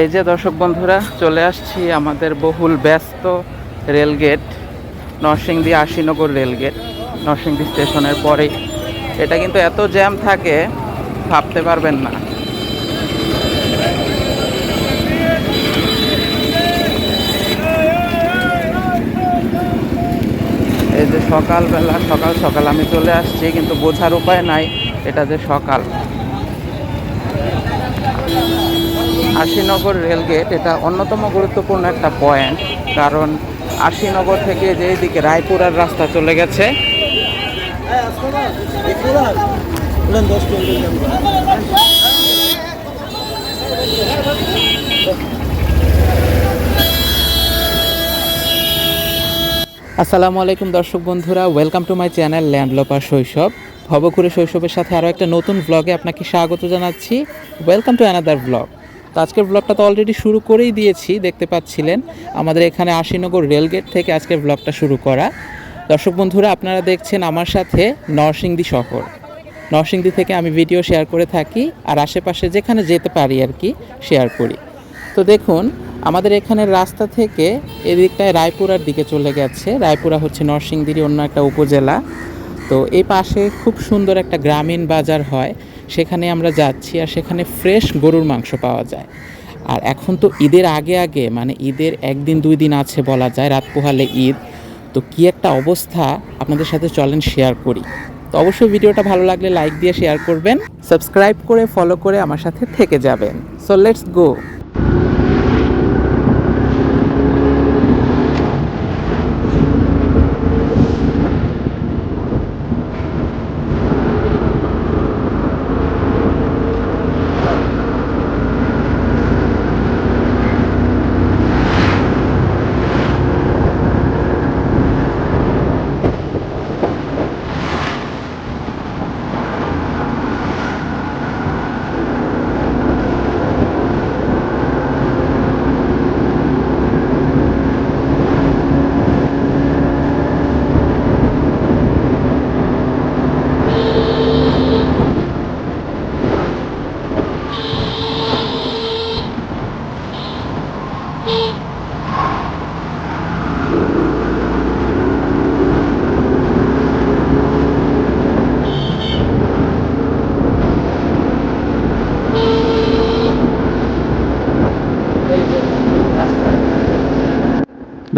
এই যে দর্শক বন্ধুরা, চলে আসছি আমাদের বহুল ব্যস্ত rail gate Narsingdi Ashinagar rail gate Narsingdi স্টেশনের পরেই। এটা কিন্তু এত জ্যাম থাকে, ভাবতে পারবেন না। এই যে সকালবেলা, সকাল সকাল আমি চলে আসছি, কিন্তু বোঝার উপায় নাই, এটা যে সকাল। আশিনগর রেলগেট, এটা অন্যতম গুরুত্বপূর্ণ একটা পয়েন্ট কারণ আশিনগর থেকে যে দিকে রায়পুরার রাস্তা চলে গেছে। আসসালামু আলাইকুম দর্শক বন্ধুরা welcome to my channel landloper শৈশব। ভবঘুরে শৈশবের সাথে আরও একটা নতুন ব্লগে আপনাকে স্বাগত জানাচ্ছি। ওয়েলকাম টু অ্যানাদার ব্লগ তো আজকের ব্লগটা তো অলরেডি শুরু করেই দিয়েছি, দেখতে পাচ্ছিলেন। আমাদের এখানে আশিনগর রেলগেট থেকে আজকের ব্লগটা শুরু করা। দর্শক বন্ধুরা, আপনারা দেখছেন আমার সাথে নরসিংদী শহর। নরসিংদী থেকে আমি ভিডিও শেয়ার করে থাকি, আর আশেপাশে যেখানে যেতে পারি আর কি শেয়ার করি। তো দেখুন, আমাদের এখানের রাস্তা থেকে এদিকটায় রায়পুরার দিকে চলে গেছে। রায়পুরা হচ্ছে নরসিংদীরই অন্য একটা উপজেলা। তো এই পাশে খুব সুন্দর একটা গ্রামীণ বাজার হয়। সেখানে আমরা যাচ্ছি আর সেখানে ফ্রেশ গরুর মাংস পাওয়া যায়। আর এখন তো ঈদের আগে আগে মানে ঈদের একদিন দুই দিন আছে বলা যায়, রাত পোহালে ঈদ। তো কি একটা অবস্থা, আপনাদের সাথে চলেন শেয়ার করি। তো অবশ্যই ভিডিওটা ভালো লাগলে লাইক দিয়ে শেয়ার করবেন সাবস্ক্রাইব করে ফলো করে আমার সাথে থেকে যাবেন। সো লেটস গো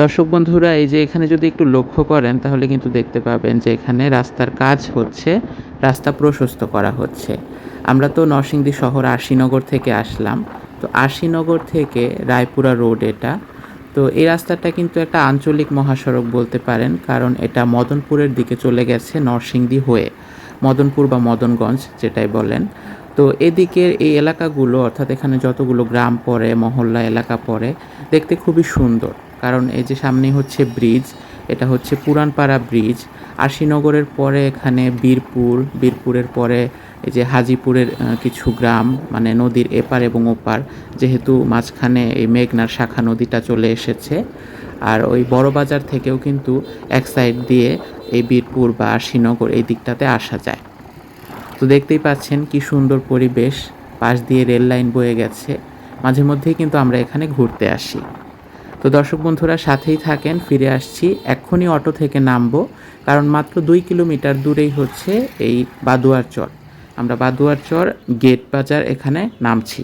দর্শক বন্ধুরা, এই যে এখানে যদি একটু লক্ষ্য করেন, তাহলে কিন্তু দেখতে পাবেন যে এখানে রাস্তার কাজ হচ্ছে, রাস্তা প্রশস্ত করা হচ্ছে। আমরা তো নরসিংদী শহর আশিনগর থেকে আসলাম। তো আশিনগর থেকে রায়পুরা রোড এটা। তো এই রাস্তাটা কিন্তু একটা আঞ্চলিক মহাসড়ক বলতে পারেন, কারণ এটা মদনপুরের দিকে চলে গেছে নরসিংদী হয়ে, মদনপুর বা মদনগঞ্জ যেটাই বলেন। তো এদিকের এই এলাকাগুলো, অর্থাৎ এখানে যতগুলো গ্রাম পড়ে, মহল্লা এলাকা পড়ে, দেখতে খুবই সুন্দর। কারণ এই যে সামনে হচ্ছে ব্রিজ, এটা হচ্ছে পুরানপাড়া ব্রিজ। আশিনগরের পরে এখানে বীরপুর, বীরপুরের পরে এই যে হাজিপুরের কিছু গ্রাম মানে নদীর এপার এবং ওপার, যেহেতু মাঝখানে এই মেঘনার শাখা নদীটা চলে এসেছে। আর ওই বড় বাজার থেকেও কিন্তু এক সাইড দিয়ে এই বীরপুর বা আশিনগর এই দিকটাতে আসা যায়। তো দেখতেই পাচ্ছেন কি সুন্দর পরিবেশ, পাশ দিয়ে রেল লাইন বয়ে গেছে। মাঝে মধ্যেই কিন্তু আমরা এখানে ঘুরতে আসি। তো দর্শক বন্ধুরা, সাথেই থাকেন, ফিরে আসছি। এক্ষুনি অটো থেকে নামবো, কারণ মাত্র দুই কিলোমিটার দূরেই হচ্ছে এই বাদুয়ার চর। আমরা বাদুয়ার চর গেট বাজার এখানে নামছি।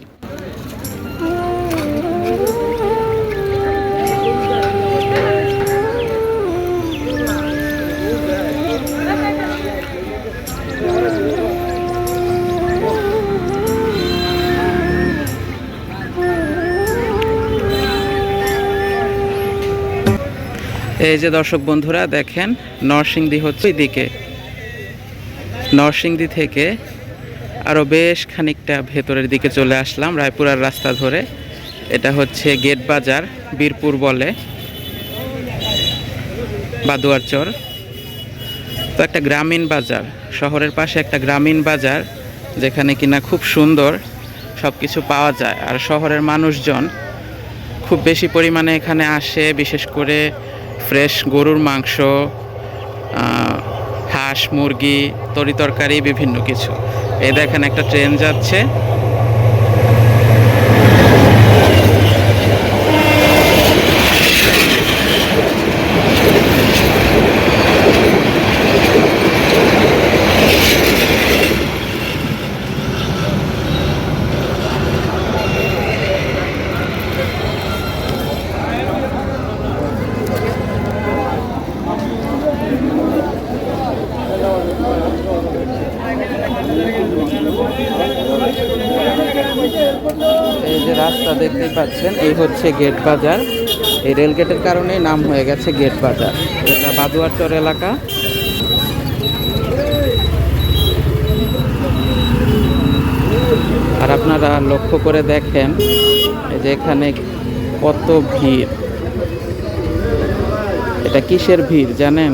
এই যে দর্শক বন্ধুরা, দেখেন নরসিংদী হচ্ছে দিকে নরসিংদী থেকে আরও বেশ খানিকটা ভেতরের দিকে চলে আসলাম, রায়পুরার রাস্তা ধরে। এটা হচ্ছে গেট বাজার, বীরপুর বলে, বাদুয়ার চর। তো একটা গ্রামীণ বাজার, শহরের পাশে একটা গ্রামীণ বাজার, যেখানে কিনা খুব সুন্দর সব কিছু পাওয়া যায়। আর শহরের মানুষজন খুব বেশি পরিমাণে এখানে আসে, বিশেষ করে ফ্রেশ গরুর মাংস হাঁস মুরগি তরি তরকারি বিভিন্ন কিছু। এই দেখেন একটা ট্রেন যাচ্ছে এই যে রাস্তা দেখতে পাচ্ছেন এই হচ্ছে গেট বাজার। এই রেল গেটের কারণেই নাম হয়ে গেছে গেট বাজার। এটা বাদুয়ারচর এলাকা। আর আপনারা লক্ষ্য করে দেখেন যে এখানে কত ভিড়। এটা কিসের ভিড় জানেন?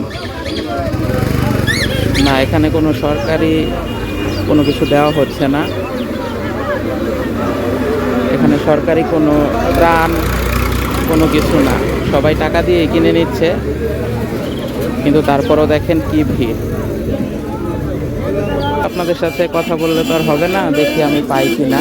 না, এখানে কোনো সরকারি কোনো কিছু দেওয়া হচ্ছে না। এখানে সরকারি কোনো ত্রাণ কোনো কিছু না। সবাই টাকা দিয়ে কিনে নিচ্ছে, কিন্তু তারপরও দেখেন কি ভিড়। আপনাদের সাথে কথা বললে তো আর হবে না, দেখি আমি পাই কিনা।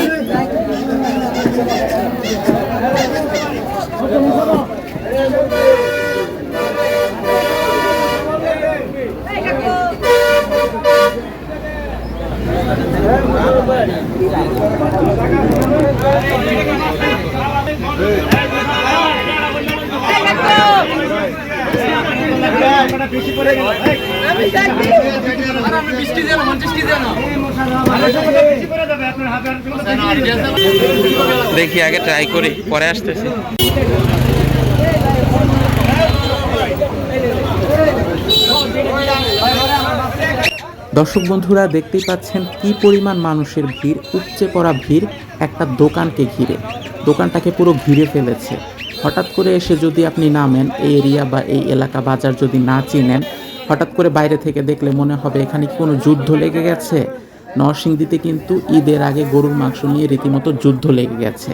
দেখি, আগে ট্রাই করি, পরে আসতেছি। দর্শক বন্ধুরা, দেখতেই পাচ্ছেন কি পরিমাণ মানুষের ভিড়, উপচে পড়া ভিড় একটা দোকানকে ঘিরে। দোকানটাকে পুরো ঘিরে ফেলেছে। হঠাৎ করে এসে যদি আপনি নামেন এই এরিয়া বা এই এলাকা বাজার যদি না চিনেন, হঠাৎ করে বাইরে থেকে দেখলে মনে হবে এখানে কি কোনো যুদ্ধ লেগে গেছে? নরসিংদীতে কিন্তু ঈদের আগে গরুর মাংস নিয়ে রীতিমতো যুদ্ধ লেগে গেছে।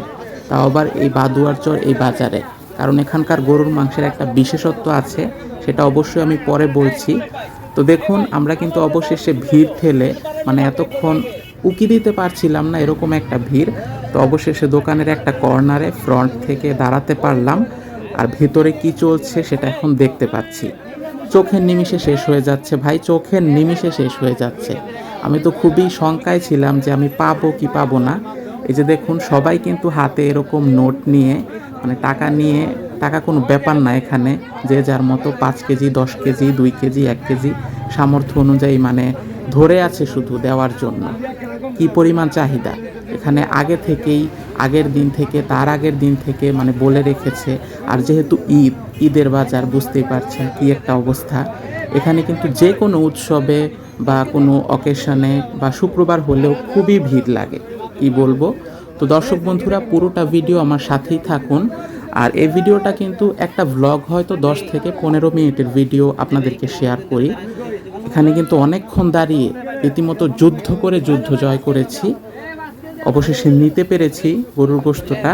তাও আবার এই বাদুয়ার চর এই বাজারে। কারণ এখানকার গরুর মাংসের একটা বিশেষত্ব আছে, সেটা অবশ্যই আমি পরে বলছি। তো দেখুন, আমরা কিন্তু অবশেষে ভিড় ঠেলে মানে এতক্ষণ উকি দিতে পারছিলাম না, এরকম একটা ভিড়। তো অবশেষে দোকানের একটা কর্নারে ফ্রন্ট থেকে দাঁড়াতে পারলাম। আর ভেতরে কি চলছে সেটা এখন দেখতে পাচ্ছি। চোখের নিমিষে শেষ হয়ে যাচ্ছে, ভাই, চোখের নিমিষে শেষ হয়ে যাচ্ছে। আমি তো খুবই শঙ্কায় ছিলাম যে আমি পাবো কি পাবো না। এই যে দেখুন, সবাই কিন্তু হাতে এরকম নোট নিয়ে মানে টাকা নিয়ে, টাকা কোনো ব্যাপার না এখানে। যে যার মতো পাঁচ কেজি, দশ কেজি, দুই কেজি, এক কেজি সামর্থ্য অনুযায়ী মানে ধরে আছে শুধু দেওয়ার জন্য। কি পরিমাণ চাহিদা? এখানে আগে থেকেই, আগের দিন থেকে, তার আগের দিন থেকে মানে বলে রেখেছে। আর যেহেতু ঈদ, ঈদের বাজার বুঝতেই পারছেন কি একটা অবস্থা। এখানে কিন্তু যে কোনো উৎসবে বা কোনো অকেশনে বা শুক্রবার হলেও খুবই ভিড় লাগে। কি বলব? তো দর্শক বন্ধুরা, পুরোটা ভিডিও আমার সাথেই থাকুন। আর এই ভিডিওটা কিন্তু একটা ভ্লগ হয়তো দশ থেকে পনেরো মিনিটের ভিডিও আপনাদেরকে শেয়ার করি। এখানে কিন্তু অনেকক্ষণ দাঁড়িয়ে রীতিমতো যুদ্ধ করে যুদ্ধ জয় করেছি। অবশেষে নিতে পেরেছি গরুর গোস্তটা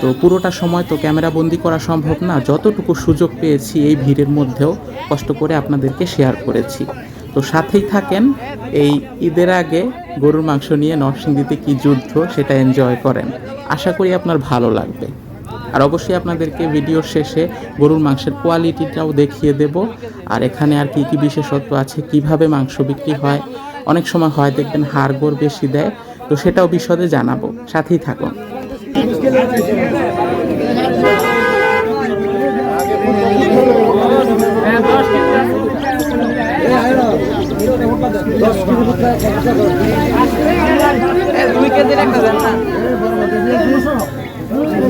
তো পুরোটা সময় তো ক্যামেরা বন্দি করা সম্ভব না। যতটুকু সুযোগ পেয়েছি এই ভিড়ের মধ্যেও কষ্ট করে আপনাদেরকে শেয়ার করেছি। তো সাথেই থাকেন, এই ঈদের আগে গরুর মাংস নিয়ে নরসিংদীতে কি যুদ্ধ সেটা এনজয় করেন। আশা করি আপনার ভালো লাগবে। আর অবশ্যই আপনাদেরকে ভিডিওর শেষে গরুর মাংসের কোয়ালিটিটাও দেখিয়ে দেব। আর এখানে আর কি কি বিশেষত্ব আছে কীভাবে মাংস বিক্রি হয়? অনেক সময় হয় দেখবেন হাড় গোড় বেশি দেয় তো সেটাও বিশদে জানাব। সাথেই থাকুন। দুই কেজির একটা দেন না?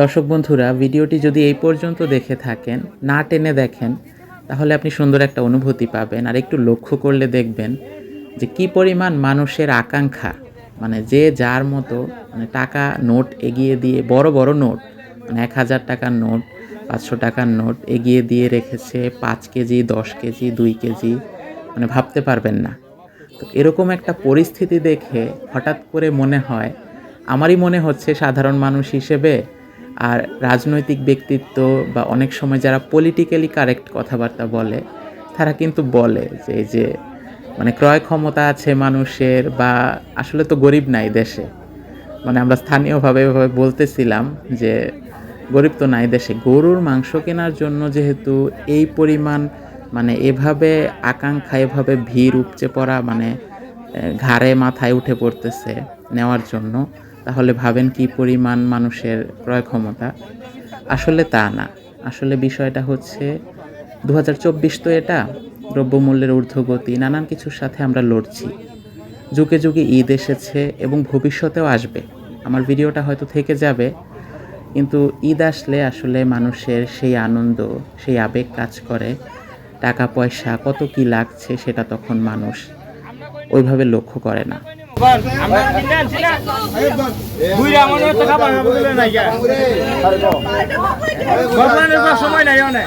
দর্শক বন্ধুরা, ভিডিওটি যদি এই পর্যন্ত দেখে থাকেন, না টেনে দেখেন, তাহলে আপনি সুন্দর একটা অনুভূতি পাবেন। আর একটু লক্ষ্য করলে দেখবেন যে কি পরিমাণ মানুষের আকাঙ্ক্ষা মানে যে যার মতো মানে টাকা নোট এগিয়ে দিয়ে, বড় বড় নোট মানে এক হাজার টাকার নোট পাঁচশো টাকার নোট এগিয়ে দিয়ে রেখেছে পাঁচ কেজি, দশ কেজি, দুই কেজি মানে ভাবতে পারবেন না। তো এরকম একটা পরিস্থিতি দেখে হঠাৎ করে মনে হয়, আমারই মনে হচ্ছে সাধারণ মানুষ হিসেবে আর রাজনৈতিক ব্যক্তিত্ব বা অনেক সময় যারা পলিটিক্যালি কারেক্ট কথাবার্তা বলে, তারা কিন্তু বলে যে এই যে মানে ক্রয় ক্ষমতা আছে মানুষের বা আসলে তো গরিব নাই দেশে। মানে আমরা স্থানীয়ভাবে এভাবে বলতেছিলাম যে গরিব তো নাই দেশে। গরুর মাংস কেনার জন্য যেহেতু এই পরিমাণ মানে এভাবে আকাঙ্ক্ষা, এভাবে ভিড় উপচে পড়া মানে ঘাড়ে মাথায় উঠে পড়তেছে নেওয়ার জন্য, তাহলে ভাবেন কি পরিমাণ মানুষের ক্রয় ক্ষমতা? আসলে তা না। আসলে বিষয়টা হচ্ছে দু হাজার চব্বিশ তো এটা, দ্রব্যমূল্যের ঊর্ধ্বগতি, নানান কিছুর সাথে আমরা লড়ছি। যুগে যুগে ঈদ এসেছে এবং ভবিষ্যতেও আসবে। আমার ভিডিওটা হয়তো থেকে যাবে। কিন্তু ঈদ আসলে আসলে মানুষের সেই আনন্দ সেই আবেগ কাজ করে। টাকা পয়সা কত কি লাগছে সেটা তখন মানুষ ওইভাবে লক্ষ্য করে না। সময় নাই চিনেন বুইরা মনে হচ্ছে খাবার খাব দিলে নাই গা বর্তমানে তো সময় নাই অনেক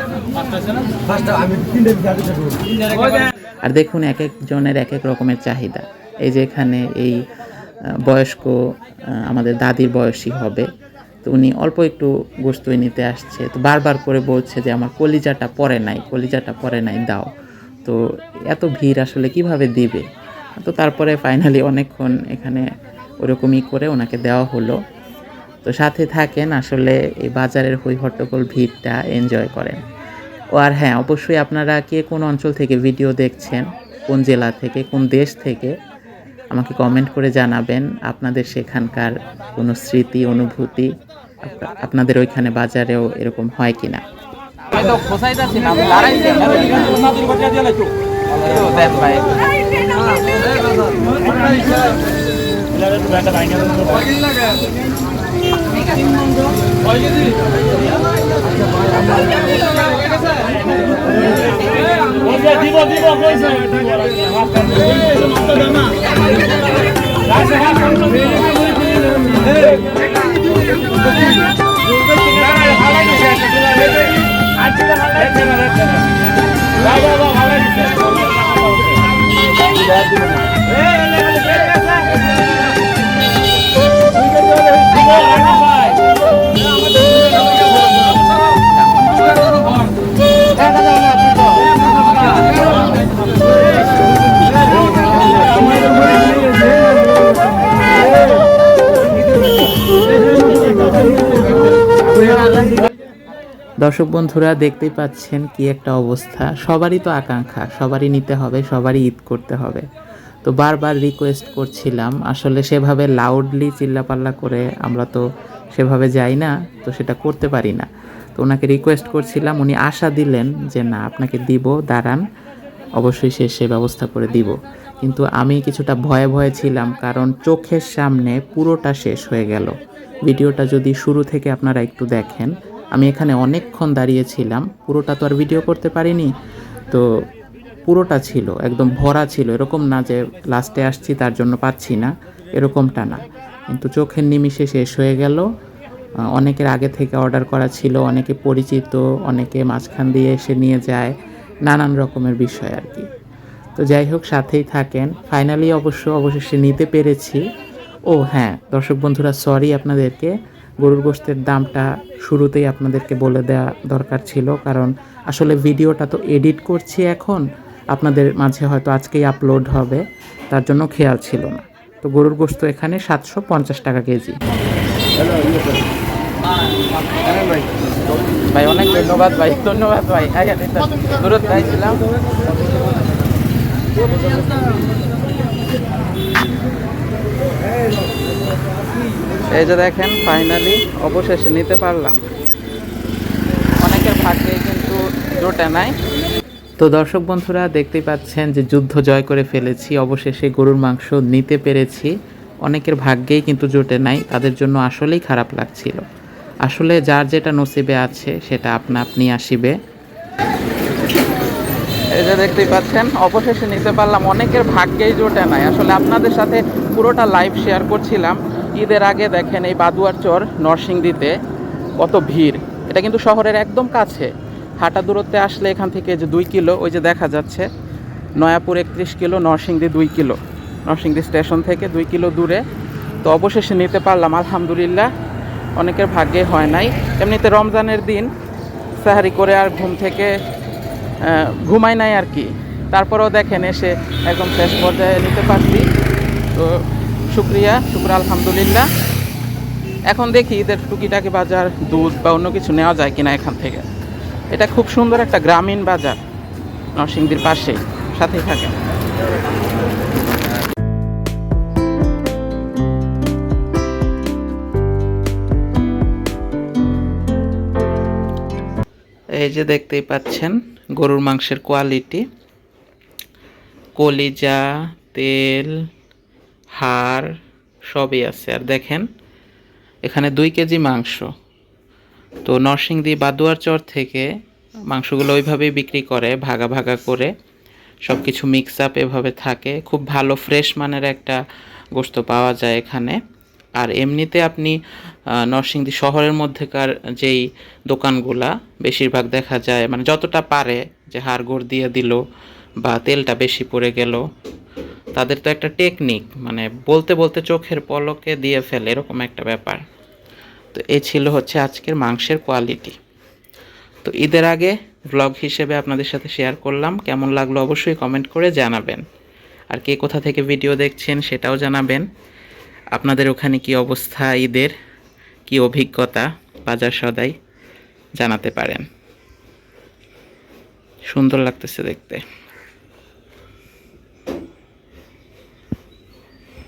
আর দেখুন এক একজনের এক এক রকমের চাহিদা। এই যে এখানে এই বয়স্ক আমাদের দাদির বয়সী হবে। তো উনি অল্প একটু গোস্তই নিতে আসছে। তো বারবার করে বলছে যে, আমার কলিজাটা পরে নাই, কলিজাটা পরে নাই, দাও। তো এত ভিড় আসলে কীভাবে দিবে? তো তারপরে ফাইনালি অনেকক্ষণ এখানে ওরকমই করে ওনাকে দেওয়া হলো। তো সাথে থাকেন আসলে এই বাজারের হই হট্টগোল ভিড়টা এনজয় করেন। ও আর হ্যাঁ অবশ্যই আপনারা কে কোন অঞ্চল থেকে ভিডিও দেখছেন, কোন জেলা থেকে, কোন দেশ থেকে, আমাকে কমেন্ট করে জানাবেন। আপনাদের সেখানকার কোনো স্মৃতি, অনুভূতি আপনাদের ওইখানে বাজারেও এরকম হয় কি না 我们是祖国的花朵下 দর্শক বন্ধুরা, দেখতেই পাচ্ছেন কি একটা অবস্থা। সবারই তো আকাঙ্ক্ষা, সবারই নিতে হবে, সবারই ঈদ করতে হবে। তো বারবার রিকোয়েস্ট করছিলাম, আসলে সেভাবে লাউডলি চিল্লাপাল্লা করে আমরা তো সেভাবে যাই না, তো সেটা করতে পারি না। তো ওনাকে রিকোয়েস্ট করছিলাম, উনি আশা দিলেন যে না, আপনাকে দিব, দাঁড়ান, অবশ্যই সে সে ব্যবস্থা করে দিব। কিন্তু আমি কিছুটা ভয়ে ভয়ে ছিলাম, কারণ চোখের সামনে পুরোটা শেষ হয়ে গেল। ভিডিওটা যদি শুরু থেকে আপনারা একটু দেখেন, আমি এখানে অনেকক্ষণ দাঁড়িয়েছিলাম, পুরোটা তো আর ভিডিও করতে পারিনি, তো পুরোটা ছিল, একদম ভরা ছিল, এরকম না যে লাস্টে আসছি তার জন্য পাচ্ছি না, এরকমটা না। কিন্তু চোখের নিমিষে শেষ হয়ে গেল অনেকের আগে থেকে অর্ডার করা ছিল, অনেকে পরিচিত, অনেকে মাঝখান দিয়ে এসে নিয়ে যায়, নানান রকমের বিষয় আর কি। তো যাই হোক, সাথেই থাকেন। ফাইনালি অবশ্য অবশেষে নিতে পেরেছি। ও হ্যাঁ দর্শক বন্ধুরা সরি আপনাদেরকে। গরুর গোশতের দামটা শুরুতেই আপনাদেরকে বলে দেওয়া দরকার ছিল, কারণ আসলে ভিডিওটা তো এডিট করছি এখন। আপনাদের মাঝে হয়তো আজকেই আপলোড হবে, তার জন্য খেয়াল ছিল না। তো গরুর গোস্ত এখানে সাতশো পঞ্চাশ টাকা কেজি। ভাই, অনেক ধন্যবাদ ভাই ধন্যবাদ ভাই। দূরত চাইছিলাম এই যে দেখেন ফাইনালি অবশেষে নিতে পারলাম। অনেকের ভাগ্যে কিন্তু জোটে নাই। তো দর্শক বন্ধুরা দেখতেই পাচ্ছেন যে যুদ্ধ জয় করে ফেলেছি অবশেষে গরুর মাংস নিতে পেরেছি। অনেকের ভাগ্যেই কিন্তু জোটে নাই তাদের জন্য আসলেই খারাপ লাগছিল। আসলে যার যেটা নসিবে আছে সেটা আপনা আপনি আসিবে। এই যে দেখতেই পাচ্ছেন অবশেষে নিতে পারলাম অনেকের ভাগ্যেই জোটে নাই। আসলে আপনাদের সাথে পুরোটা লাইভ শেয়ার করছিলাম। ঈদের আগে দেখেন এই বাদুয়ার চর নরসিংদীতে কত ভিড়। এটা কিন্তু শহরের একদম কাছে। হাঁটা দূরত্বে আসলে এখান থেকে যে দুই কিলো, ওই যে দেখা যাচ্ছে, নয়াপুর একত্রিশ কিলো, নরসিংদী দুই কিলো। নরসিংদী স্টেশন থেকে দুই কিলো দূরে। তো অবশেষে নিতে পারলাম, আলহামদুলিল্লাহ। অনেকের ভাগ্যে হয় নাই। এমনিতে রমজানের দিন সাহারি করে আর ঘুম থেকে ঘুমাই নাই আর কি। তারপরেও দেখেন এসে একদম শেষ পর্যায়ে নিতে পারছি। তো শুক্রিয়া, শুক্র আলহামদুলিল্লাহ। এখন দেখি ঈদের টুকিটাকি বাজার, দুধ বা অন্য কিছু নেওয়া যায় কিনা এখান থেকে। এটা খুব সুন্দর একটা গ্রামীণ বাজার, নরসিংদীর পাশেই, সাথেই থাকে। এই যে দেখতেই পাচ্ছেন, গরুর মাংসের কোয়ালিটি কলিজা, তেল হাড় সবই আছে। আর দেখেন, এখানে দুই কেজি মাংস। তো নরসিংদী বাদুয়ার চর থেকে মাংসগুলো ওইভাবেই বিক্রি করে, ভাগা ভাগা করে। সব কিছু মিক্স আপ এভাবে থাকে। খুব ভালো ফ্রেশ মানের একটা গোস্ত পাওয়া যায় এখানে। আর এমনিতে আপনি নরসিংদী শহরের মধ্যেকার যেই দোকানগুলা, বেশিরভাগ দেখা যায় মানে যতটা পারে যে হাড় গোড় দিয়ে দিল বা তেলটা বেশি পড়ে গেল তাদের তো একটা টেকনিক মানে বলতে বলতে চোখের পলকে দিয়ে ফেলে, এরকম একটা ব্যাপার। তো এই ছিল হচ্ছে আজকের মাংসের কোয়ালিটি তো ঈদের আগে ব্লগ হিসেবে আপনাদের সাথে শেয়ার করলাম, কেমন লাগল অবশ্যই কমেন্ট করে জানাবেন। আর কে কোথা থেকে ভিডিও দেখছেন সেটাও জানাবেন। আপনাদের ওখানে কি অবস্থা ঈদের? কি অভিজ্ঞতা? বাজার সদাই জানাতে পারেন। সুন্দর লাগতেছে দেখতে।